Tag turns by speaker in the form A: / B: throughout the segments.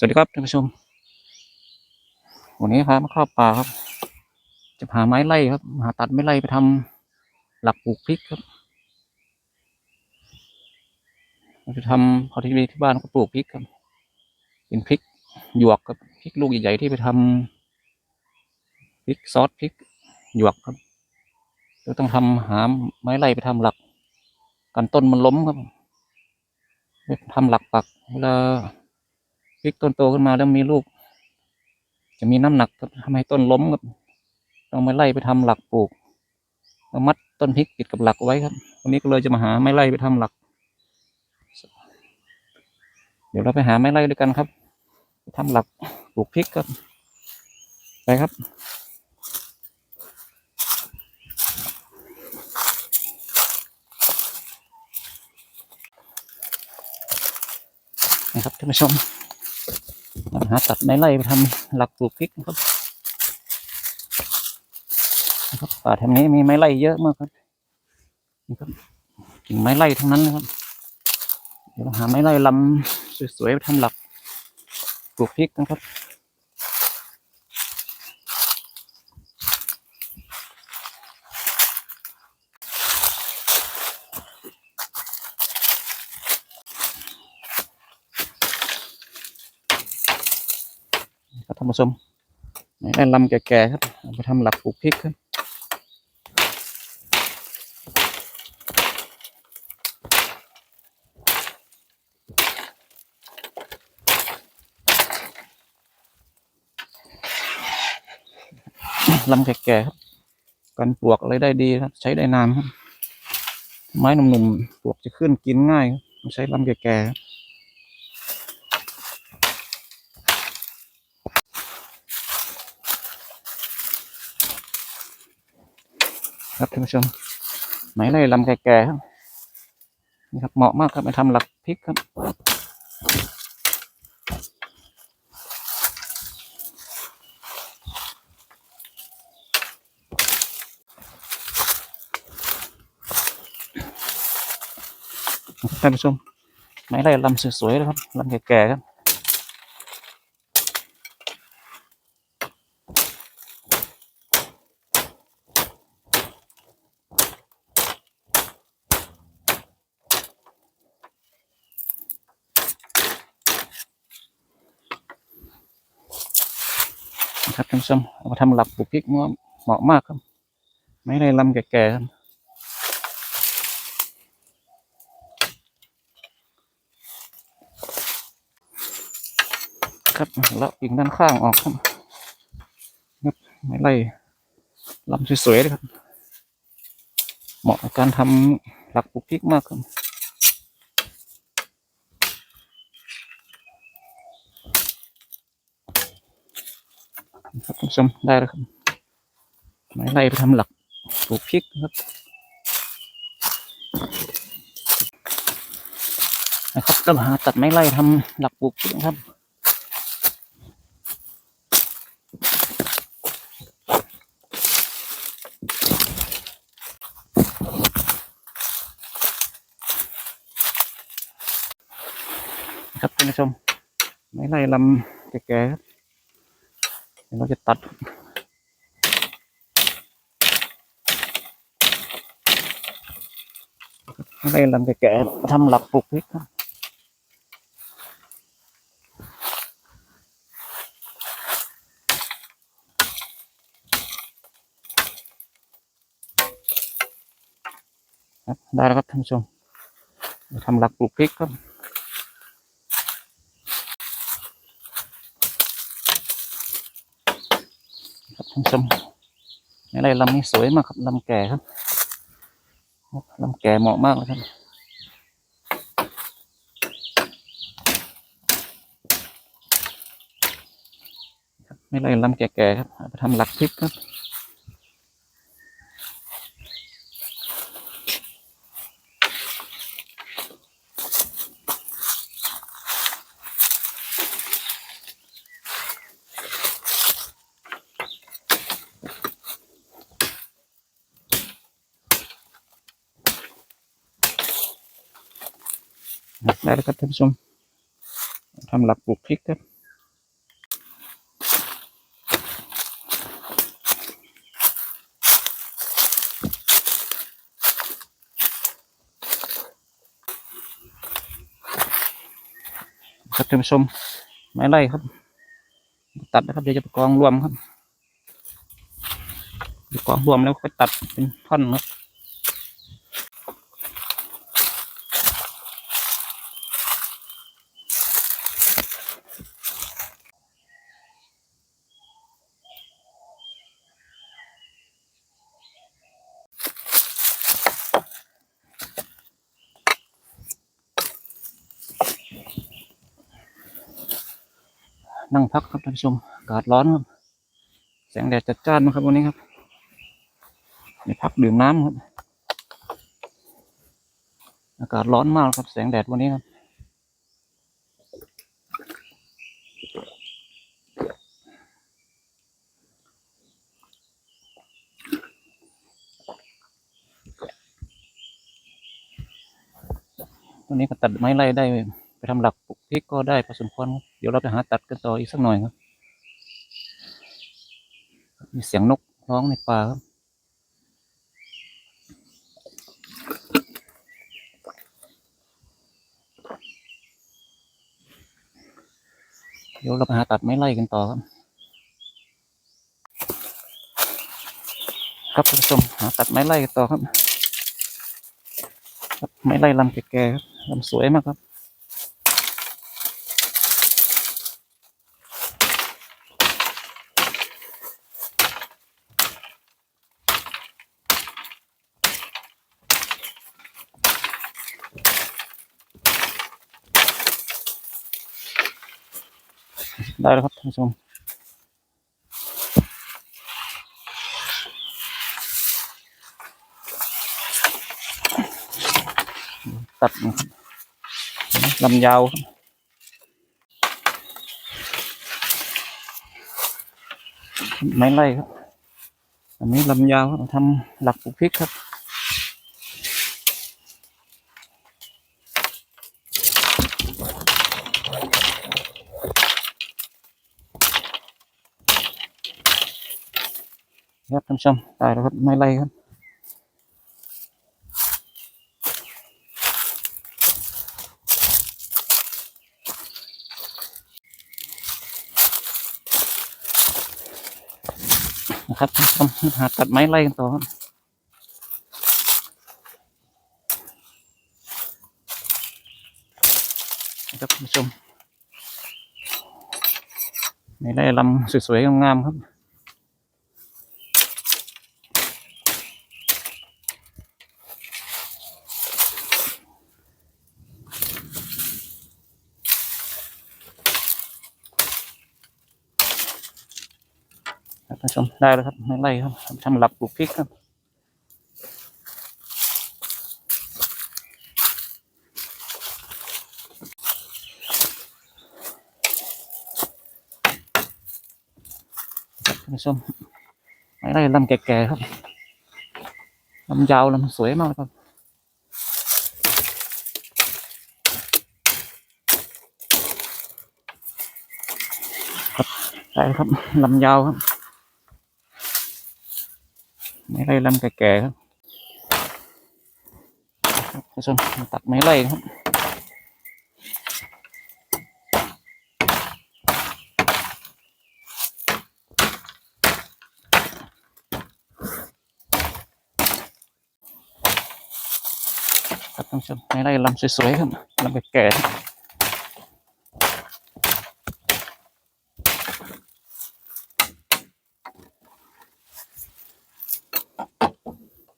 A: สวัสดีครับท่านผู้ชม วันนี้พามาเข้าป่าครับ จะหาไม้ไล่ครับ หาตัดไม้ไล่ไปทำหลักปลูกพริกครับเราจะทำพอที่มีที่บ้านก็ปลูกพริกครับ เป็นพริกหยวกครับพริกลูกใหญ่ๆที่ไปทำพริกซอสพริกหยวกครับเราต้องทำหาไม้ไล่ไปทำหลัก กันต้นมันล้มครับไปทำหลักปักเวลา พริกต้นโตขึ้นมาแล้วมีลูก จะมีน้ำหนักครับทำให้ต้นล้มครับต้องมาไล่ไปทำหลักปลูกแล้วมัดต้นพริกติดกับหลักไว้ครับวันนี้ก็เลยจะมาหาไม้ไล่ไปทำหลัก เดี๋ยวเราไปหาไม้ไล่ด้วยกันครับไปทำหลักปลูกพริกครับไปครับนะครับท่านผู้ชม หาตัดไม้ไล่ไปทำหลักปลูกพริกนะครับนะครับป่าแถวนี้มีไม้ไล่เยอะมากครับนี่ครับกิ่งไม้ไล่ทั้งนั้นนะครับ เดี๋ยวเราหาไม้ไล่ลำสวยๆไปทำหลักปลูกพริกนะครับ ท่านผู้ชมไม้ไล่ลำแก่ๆครับไปทำหลักปลูกพริกครับลำแก่ๆครับกันปลวกอะไรได้ดีครับ ใช้ได้นานครับ ไม้หนุ่มๆปลวกจะขึ้นกินง่ายครับ ใช้ลำแก่ๆ ครับครับท่านผู้ชมไม้ไล่ลำแก่ๆครับนี่ครับเหมาะมากครับไปทำหลักพริกครับท่านผู้ชมไม้ไล่ลำสวยๆนะครับลำแก่ๆครับนะครับท่านผู้ ชมเอามาทำหลักปลูกพริกเหมาะเหมาะมากครับ ไม้ไล่ลำแก่ๆครับครับแล้วอีกด้านข้างออกครับครับไม่ไล่ลำสวยๆเลยครับ เหมาะกับการทำหลักปลูกพริกมากครับ ครับท่านผู้ชมได้แล้วครับไม่ไล่ไปทำหลักปลูกพริกครับนะครับก็หาตัดไม้ไล่ทำหลักปลูกพริกครับครับท่านผู้ชมไม้ไล่ลำแก่ๆครับ เดี๋ยวเราจะตัดไม้ไล่ลำแก่ๆมาทำหลักปลูกพริก ครับครับได้แล้วครับท่านผู้ชมมาทำหลักปลูกพริกครับครับท่านผู้ชมอะไรลำนี้สวยมากครับลำแก่ครับลำแก่เหมาะมากเลยครับไม่ไรลำแก่ๆครับไปทำหลักพริกครับ ได้แล้วครับท่านผู้ชมทำหลักปลูกพริกครับครับท่านผู้ชมไม้ไล่ครับ ตัดนะครับเดี๋ยวจะกองรวมครับกองรวมแล้วก็ตัดเป็นท่อนครับ พักครับท่านผู้ชมอากาศร้อนครับ แสงแดดจัดจ้านมากครับวันนี้ครับนี่พักดื่มน้ำครับ อากาศร้อนมากครับ แสงแดดวันนี้ครับวันนี้ก็ตัดไม้ไล่ได้ ไปทำหลักปลูกพริกก็ได้พอสมควรเดี๋ยวเราไปหาตัดกันต่ออีกสักหน่อยครับมีเสียงนกร้องในป่าครับเดี๋ยวเราไปหาตัดไม้ไล่กันต่อครับ ครับท่านผู้ชมหาตัดไม้ไล่กันต่อครับ ครับไม้ไล่ลำแก่ๆครับลำสวยมากครับ ได้แล้วครับท่านผู้ชมตัดลำยาวไม้ไล่ครับ อันนี้ลำยาวทำหลักปลูกพริกครับ ครับท่านผู้ชมได้แล้วครับไม้ไล่ครับนะครับท่านผู้ชมหาตัดไม้ไล่กันต่อครับครับท่านผู้ชมไม้ไล่ลำสวยๆงามๆครับ ท่านชมได้แล้วครับไม้ไล่ครับทำหลักปลูกพริกครับครับท่านชมไม้ไล่ลำแก่ๆครับลำยาวลำสวยมากครับได้ครับลำยาวครับ ไม้ไล่ลำแก่ๆครับครับท่านผู้ชมตัดไม้ไล่ครับครับท่านผู้ชมไม้ไล่ลำสวยๆครับลำแก่ๆ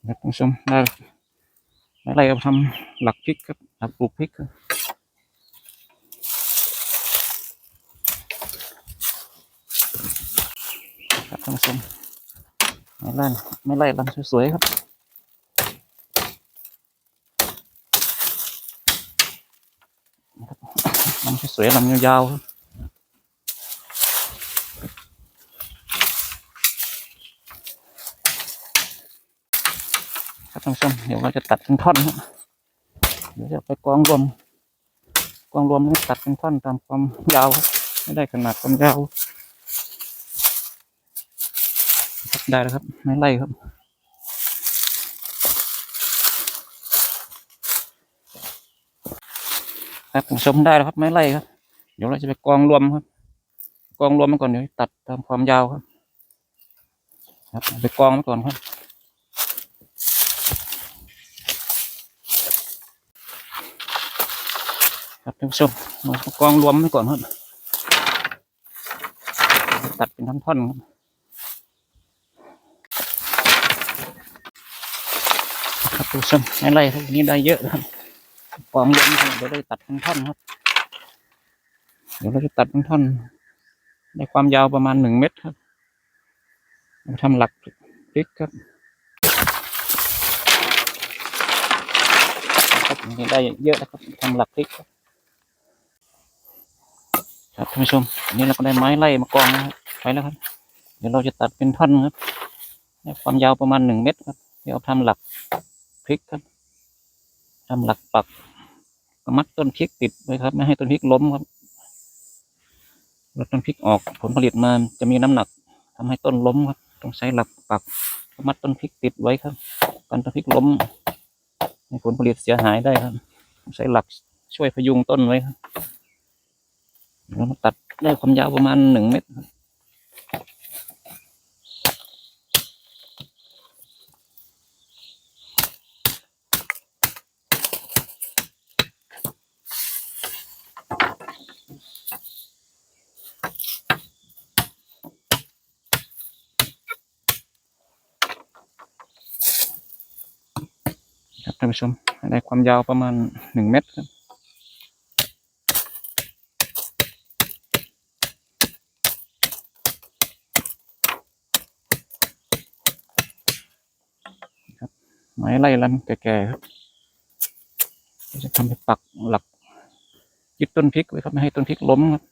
A: ครับครับท่านผู้ชมได้ไม้ไล่เอาทำหลักพริกครับหลักปลูกพริกครับครับท่านผู้ชมไม้ไล่ไม้ไล่ลำสวยๆครับลำสวยๆลำยาวๆครับ ครับท่านผู้ชมเดี๋ยวเราจะตัดเป็นท่อนเดี๋ยวจะไปกองรวมกองรวมแล้วตัดเป็นท่อนตามความยาวไม่ได้ขนาดความยาวได้แล้วครับไม่ไล่ครับครับผู้ชมได้แล้วครับ ไม้ไล่ครับ เดี๋ยวเราจะไปกองรวมครับ กองรวมมันก่อนเดี๋ยวตัดตามความยาวครับ ครับ ไปกองไว้ก่อนครับ ครับท่านผู้ชมเรากองรวมไว้ก่อนครับตัดเป็นท่อนๆครับครับท่านผู้ชมไม่ไรพวกนี้ได้เยอะครับกองรวมครับเดี๋ยวเราตัดเป็นท่อนครับ เดี๋ยวเราจะตัดเป็นท่อนได้ความยาวประมาณหนึ่งเมตรครับทำหลักพริกครับครับนี่ได้เยอะนะครับทำหลักพริกครับ ครับท่านผู้ชมอันนี้เราก็ได้ไม้ไล่มากองนะครับไปแล้วครับ เดี๋ยวเราจะตัดเป็นท่อนครับความยาวประมาณหนึ่งเมตรครับ เดี๋ยวทำหลักพริกครับทำหลักปักก็มัดต้นพริกติดไว้ครับ ไม่ให้ต้นพริกล้มครับลดต้นพริกออกผลผลิตมาจะมีน้ำหนักทำให้ต้นล้มครับ ต้องใช้หลักปักมัดต้นพริกติดไว้ครับกันต้นพริกล้มให้ผลผลิตเสียหายได้ครับ ใช้หลักช่วยพยุงต้นไว้ครับ ตัดได้ความยาวประมาณหนึ่งเมตรครับท่านผู้ชมได้ความยาวประมาณหนึ่งเมตรครับ ไม้ไล่ลำแก่ๆครับจะทำให้ปักหลักยึดต้นพริกไว้ครับไม่ให้ต้นพริกล้มครับ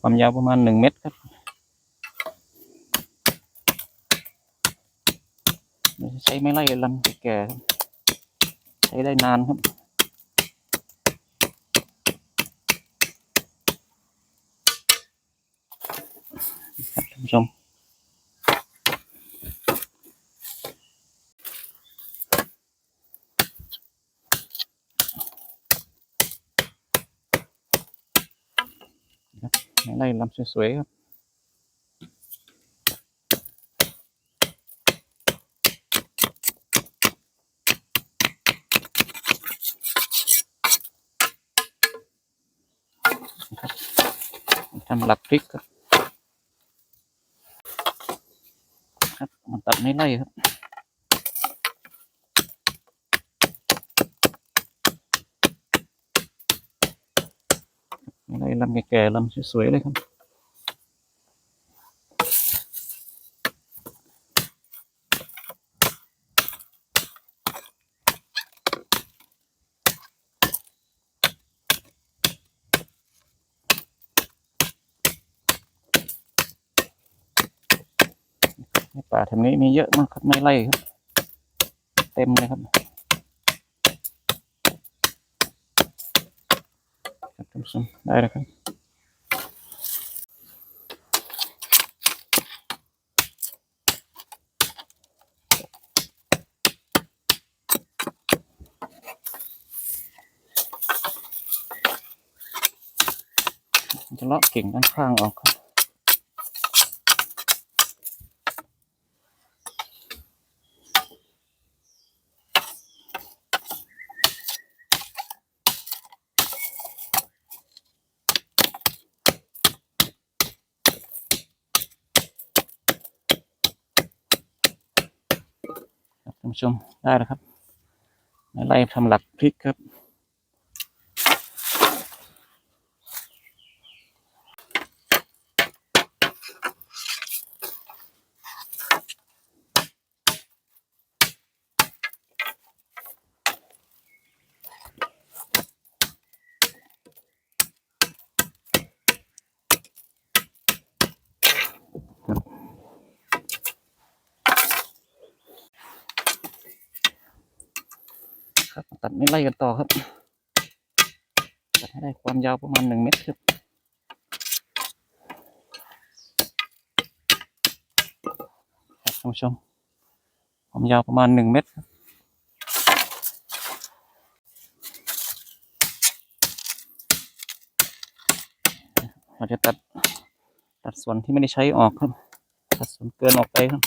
A: ความยาวประมาณหนึ่งเมตรครับ ใช้ไม้ไล่ลำแก่ๆครับใช้ได้นานครับครับท่านผู้ชมครับไม้ไล่ลำสวยๆครับ ทำหลักพริกครับครับมันตัดไม่ไล่ครับไม่ไล่ลำแก่ๆลำสวยๆเลยครับ ป่าแถวนี้มีเยอะมากครับไม่ไล่ครับ เต็มเลยครับครับท่านผู้ชมได้แล้วครับจะเลาะเก่งด้านข้างออกครับ ผู้ชมได้แล้วครับไล่ทำหลักพริกครับ ตัดไม่ไล่กันต่อครับ ตัดให้ได้ความยาวประมาณหนึ่งเมตรครับท่านผู้ชมความยาวประมาณหนึ่งเมตรครับเราจะตัดตัดส่วนที่ไม่ได้ใช้ออกครับ ตัดส่วนเกินออกไปครับ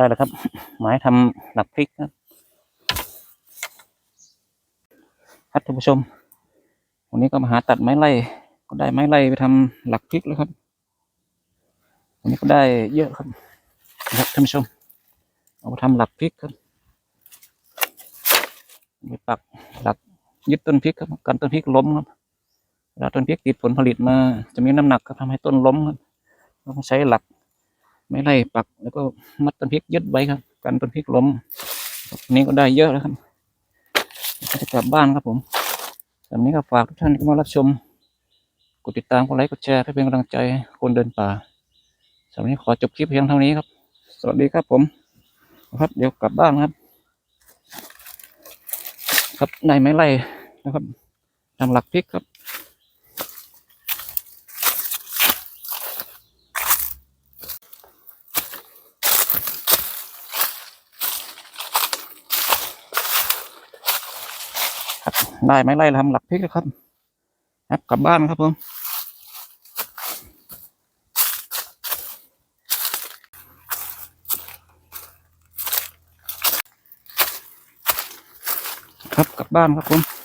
A: ได้แล้วครับหมายทำหลักพริกครับครับท่านผู้ชม วันนี้ก็มาหาตัดไม้ไล่ก็ได้ไม้ไล่ไปทำหลักพริกแล้วครับ วันนี้ก็ได้เยอะครับนะครับท่านผู้ชม เอาไปทำหลักพริกครับไปปักหลักยึดต้นพริกครับกันต้นพริกล้มครับเวลาต้นพริกติดผลผลิตมา จะมีน้ำหนักก็ทำให้ต้นล้มครับต้องใช้หลัก ไม้ไล่ปักแล้วก็มัดต้นพริกยึดไว้ครับกันต้นพริกล้มนี้ก็ได้เยอะแล้วครับจะกลับบ้านครับผมสำหรับนี้ก็ฝากทุกท่านที่มารับชม กดติดตาม กดไลค์ กดแชร์ให้เป็นกำลังใจคนเดินป่าสำหรับนี้ขอจบคลิปเพียงเท่านี้ครับ สวัสดีครับผม ครับเดี๋ยวกลับบ้านครับ ครับได้ไม้ไล่นะครับทำหลักพริกครับ ได้ไม้ไล่ทำหลักพริกครับแอปกลับบ้านครับผมครับกลับบ้านครับผม